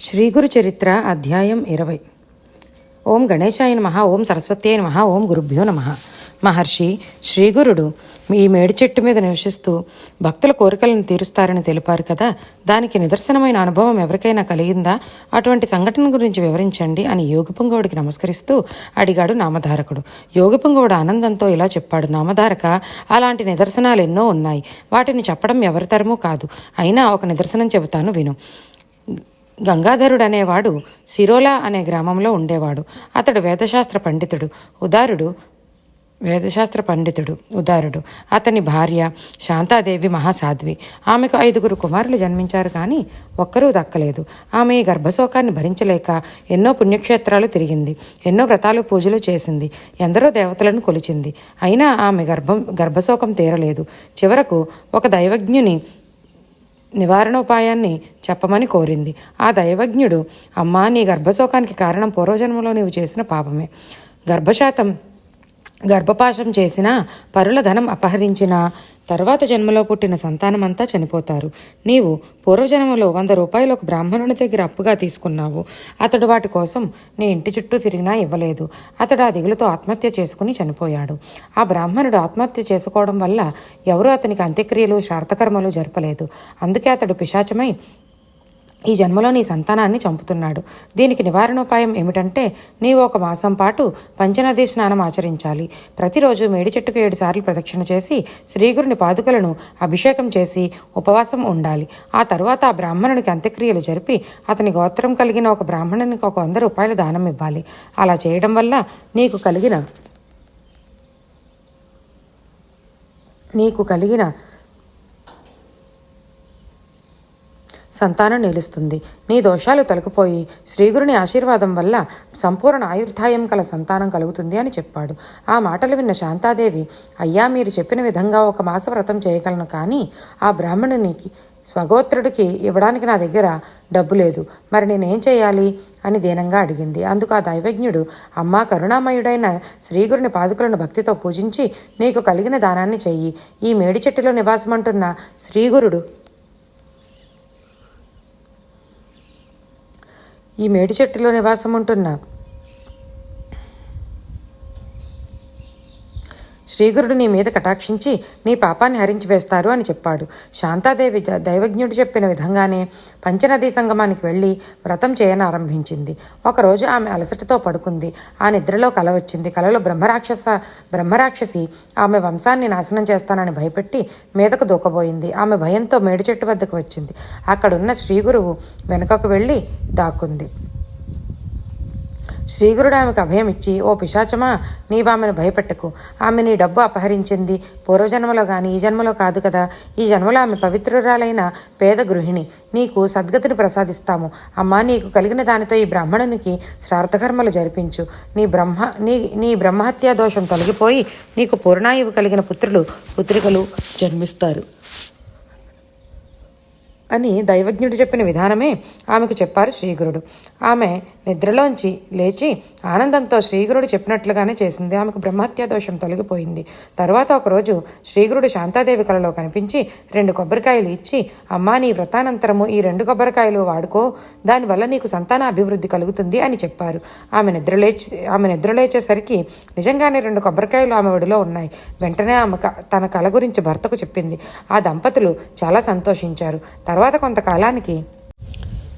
శ్రీగురు చరిత్ర అధ్యాయం ఇరవై. ఓం గణేశాయ నమ ఓం సరస్వత్యాయ నమ ఓం గురుభ్యో నమ. మహర్షి శ్రీగురుడు ఈ మేడి చెట్టు మీద నివసిస్తూ భక్తుల కోరికలను తీరుస్తారని తెలిపారు కదా దానికి నిదర్శనమైన అనుభవం ఎవరికైనా కలిగిందా? అటువంటి సంఘటన గురించి వివరించండి అని యోగిపుంగవుడికి నమస్కరిస్తూ అడిగాడు నామధారకుడు. యోగిపుంగవుడు ఆనందంతో ఇలా చెప్పాడు నామధారక అలాంటి నిదర్శనాలు ఎన్నో ఉన్నాయి. వాటిని చెప్పడం ఎవరి తరమూ కాదు. అయినా ఒక నిదర్శనం చెబుతాను విను. గంగాధరుడు అనేవాడు సిరోలా అనే గ్రామంలో ఉండేవాడు. అతడు వేదశాస్త్ర పండితుడు. ఉదారుడు వేదశాస్త్ర పండితుడు ఉదారుడు. అతని భార్య శాంతాదేవి మహాసాధ్వి. ఆమెకు ఐదుగురు కుమారులు జన్మించారు కానీ ఒక్కరూ దక్కలేదు. ఆమె ఈ గర్భశోకాన్ని భరించలేక ఎన్నో పుణ్యక్షేత్రాలు తిరిగింది. ఎన్నో వ్రతాలు పూజలు చేసింది. ఎందరో దేవతలను కొలిచింది. అయినా ఆమె గర్భం గర్భశోకం తీరలేదు. చివరకు ఒక దైవజ్ఞుని నివారణోపాయాన్ని చెప్పమని కోరింది. ఆ దైవజ్ఞుడు అమ్మా నీ గర్భశోకానికి కారణం పూర్వజన్మలో నీవు చేసిన పాపమే. గర్భశాతం గర్భపాశం చేసిన పరుల ధనం అపహరించిన తర్వాత జన్మలో పుట్టిన సంతానమంతా చనిపోతారు. నీవు పూర్వజన్మలో వంద రూపాయలు ఒక బ్రాహ్మణుని దగ్గర అప్పుగా తీసుకున్నావు. అతడు వాటి కోసం నీ ఇంటి చుట్టూ తిరిగినా ఇవ్వలేదు. అతడు ఆ దిగులతో ఆత్మహత్య చేసుకుని చనిపోయాడు. ఆ బ్రాహ్మణుడు ఆత్మహత్య చేసుకోవడం వల్ల ఎవరూ అతనికి అంత్యక్రియలు శార్థకర్మలు జరపలేదు. అందుకే అతడు పిశాచమై ఈ జన్మలో నీ సంతానాన్ని చంపుతున్నాడు. దీనికి నివారణోపాయం ఏమిటంటే నీవు ఒక మాసం పాటు పంచనది స్నానం ఆచరించాలి. ప్రతిరోజు మేడి చెట్టుకు ఏడు సార్లు ప్రదక్షిణ చేసి శ్రీగురుని పాదుకలను అభిషేకం చేసి ఉపవాసం ఉండాలి. ఆ తరువాత ఆ బ్రాహ్మణునికి అంత్యక్రియలు జరిపి అతని గోత్రం కలిగిన ఒక బ్రాహ్మణునికి ఒక వంద రూపాయలు దానం ఇవ్వాలి. అలా చేయడం వల్ల నీకు కలిగిన నీకు కలిగిన సంతానం నిలుస్తుంది. నీ దోషాలు తొలగిపోయి శ్రీగురుని ఆశీర్వాదం వల్ల సంపూర్ణ ఆయుర్ధాయం కల సంతానం కలుగుతుంది అని చెప్పాడు. ఆ మాటలు విన్న శాంతాదేవి అయ్యా మీరు చెప్పిన విధంగా ఒక మాస వ్రతం చేయగలను కానీ ఆ బ్రాహ్మణునికి స్వగోత్రుడికి ఇవ్వడానికి నా దగ్గర డబ్బు లేదు. మరి నేనేం చేయాలి? అని దీనంగా అడిగింది. అందుకు ఆ దైవజ్ఞుడు అమ్మా కరుణామయుడైన శ్రీగురుని పాదుకులను భక్తితో పూజించి నీకు కలిగిన దానాన్ని చెయ్యి. ఈ మేడి చెట్టులో నివాసమంటున్న శ్రీగురుడు ఈ మేడి చెట్టులో నివాసం ఉంటున్న శ్రీగురుడు నీ మీద కటాక్షించి నీ పాపాన్ని హరించి వేస్తారు అని చెప్పాడు. శాంతాదేవి దైవజ్ఞుడు చెప్పిన విధంగానే పంచనదీ సంగమానికి వెళ్ళి వ్రతం చేయనారంభించింది. ఒకరోజు ఆమె అలసటతో పడుకుంది. ఆ నిద్రలో కల వచ్చింది. కలలో బ్రహ్మరాక్షస బ్రహ్మరాక్షసి ఆమె వంశాన్ని నాశనం చేస్తానని భయపెట్టి మీదకు దూకబోయింది. ఆమె భయంతో మేడి చెట్టు వద్దకు వచ్చింది. అక్కడున్న శ్రీగురువు వెనుకకు వెళ్ళి దాక్కుంది. శ్రీగురుడు ఆమెకు అభయం ఇచ్చి ఓ పిశాచమా నీవు ఆమెను భయపెట్టకు. ఆమె నీ డబ్బు అపహరించింది. పూర్వజన్మలో కానీ ఈ జన్మలో కాదు కదా. ఈ జన్మలో ఆమె పవిత్రురాలైన పేద గృహిణి. నీకు సద్గతిని ప్రసాదిస్తాము. అమ్మా నీకు కలిగిన దానితో ఈ బ్రాహ్మణునికి శ్రార్థకర్మలు జరిపించు. నీ బ్రహ్మ నీ నీ బ్రహ్మహత్యా దోషం తొలగిపోయి నీకు పూర్ణాయువు కలిగిన పుత్రులు పుత్రికలు జన్మిస్తారు. అని దైవజ్ఞుడు చెప్పిన విధానమే ఆమెకు చెప్పారు శ్రీగురుడు. ఆమె నిద్రలోంచి లేచి ఆనందంతో శ్రీగురుడు చెప్పినట్లుగానే చేసింది. ఆమెకు బ్రహ్మహత్యా దోషం తొలగిపోయింది. తర్వాత ఒకరోజు శ్రీగురుడు శాంతాదేవి కలలో కనిపించి రెండు కొబ్బరికాయలు ఇచ్చి అమ్మా నీ వ్రతానంతరము ఈ రెండు కొబ్బరికాయలు వాడుకో. దానివల్ల నీకు సంతాన అభివృద్ధి కలుగుతుంది అని చెప్పారు. ఆమె నిద్రలేచి ఆమె నిద్రలేచేసరికి నిజంగానే రెండు కొబ్బరికాయలు ఆమె ఒడిలో ఉన్నాయి. వెంటనే ఆమె క- తన కల గురించి భర్తకు చెప్పింది. ఆ దంపతులు చాలా సంతోషించారు. తర్వాత కొంతకాలానికి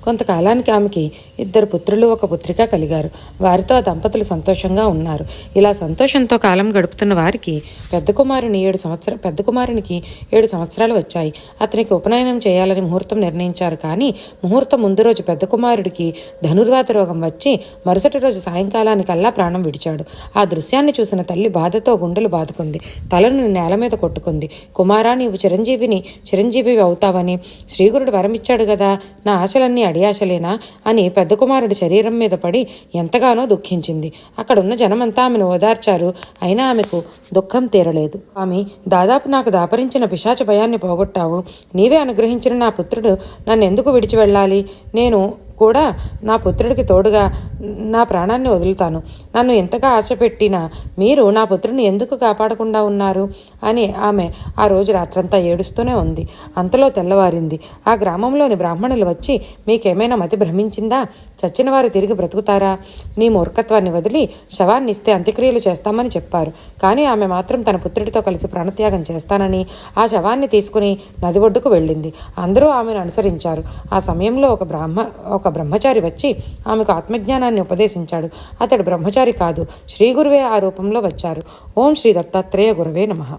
కొంతకాలానికి ఆమెకి ఇద్దరు పుత్రులు ఒక పుత్రిక కలిగారు. వారితో ఆ దంపతులు సంతోషంగా ఉన్నారు. ఇలా సంతోషంతో కాలం గడుపుతున్న వారికి పెద్ద కుమారుని ఏడు సంవత్సర పెద్ద కుమారునికి ఏడు సంవత్సరాలు వచ్చాయి. అతనికి ఉపనయనం చేయాలని ముహూర్తం నిర్ణయించారు కానీ ముహూర్తం ముందు రోజు పెద్ద కుమారుడికి ధనుర్వాత రోగం వచ్చి మరుసటి రోజు సాయంకాలానికల్లా ప్రాణం విడిచాడు. ఆ దృశ్యాన్ని చూసిన తల్లి బాధతో గుండెలు బాదుకుంది. తలను నేల మీద కొట్టుకుంది. కుమారా నీవు చిరంజీవిని చిరంజీవి అవుతావని శ్రీగురుడు వరమిచ్చాడు కదా నా ఆశలన్నీ అడియాశలేనా అని పెద్ద కుమారుడి శరీరం మీద పడి ఎంతగానో దుఃఖించింది. అక్కడున్న జనమంతా ఆమెను ఓదార్చారు. అయినా ఆమెకు దుఃఖం తీరలేదు. ఆమె దాదాపు నాకు దాపరించిన పిశాచ భయాన్ని పోగొట్టావు. నీవే అనుగ్రహించిన నా పుత్రుడు నన్ను ఎందుకు విడిచి వెళ్ళాలి? నేను కూడా నా పుత్రుడికి తోడుగా నా ప్రాణాన్ని వదులుతాను. నన్ను ఎంతగా ఆశపెట్టినా మీరు నా పుత్రుని ఎందుకు కాపాడకుండా ఉన్నారు? అని ఆమె ఆ రోజు రాత్రంతా ఏడుస్తూనే ఉంది. అంతలో తెల్లవారింది. ఆ గ్రామంలోని బ్రాహ్మణులు వచ్చి మీకేమైనా మతి భ్రమించిందా? చచ్చిన వారు తిరిగి బ్రతుకుతారా? నీ మూర్ఖత్వాన్ని వదిలి శవాన్ని ఇస్తే అంత్యక్రియలు చేస్తామని చెప్పారు. కానీ ఆమె మాత్రం తన పుత్రుడితో కలిసి ప్రాణత్యాగం చేస్తానని ఆ శవాన్ని తీసుకుని నది ఒడ్డుకు వెళ్ళింది. అందరూ ఆమెను అనుసరించారు. ఆ సమయంలో ఒక బ్రాహ్మ ఒక ఒక బ్రహ్మచారి వచ్చి ఆమెకు ఆత్మజ్ఞానాన్ని ఉపదేశించాడు. అతడు బ్రహ్మచారి కాదు శ్రీ గురువే ఆ రూపంలో వచ్చారు. ఓం శ్రీ దత్తాత్రేయ గురవే నమః.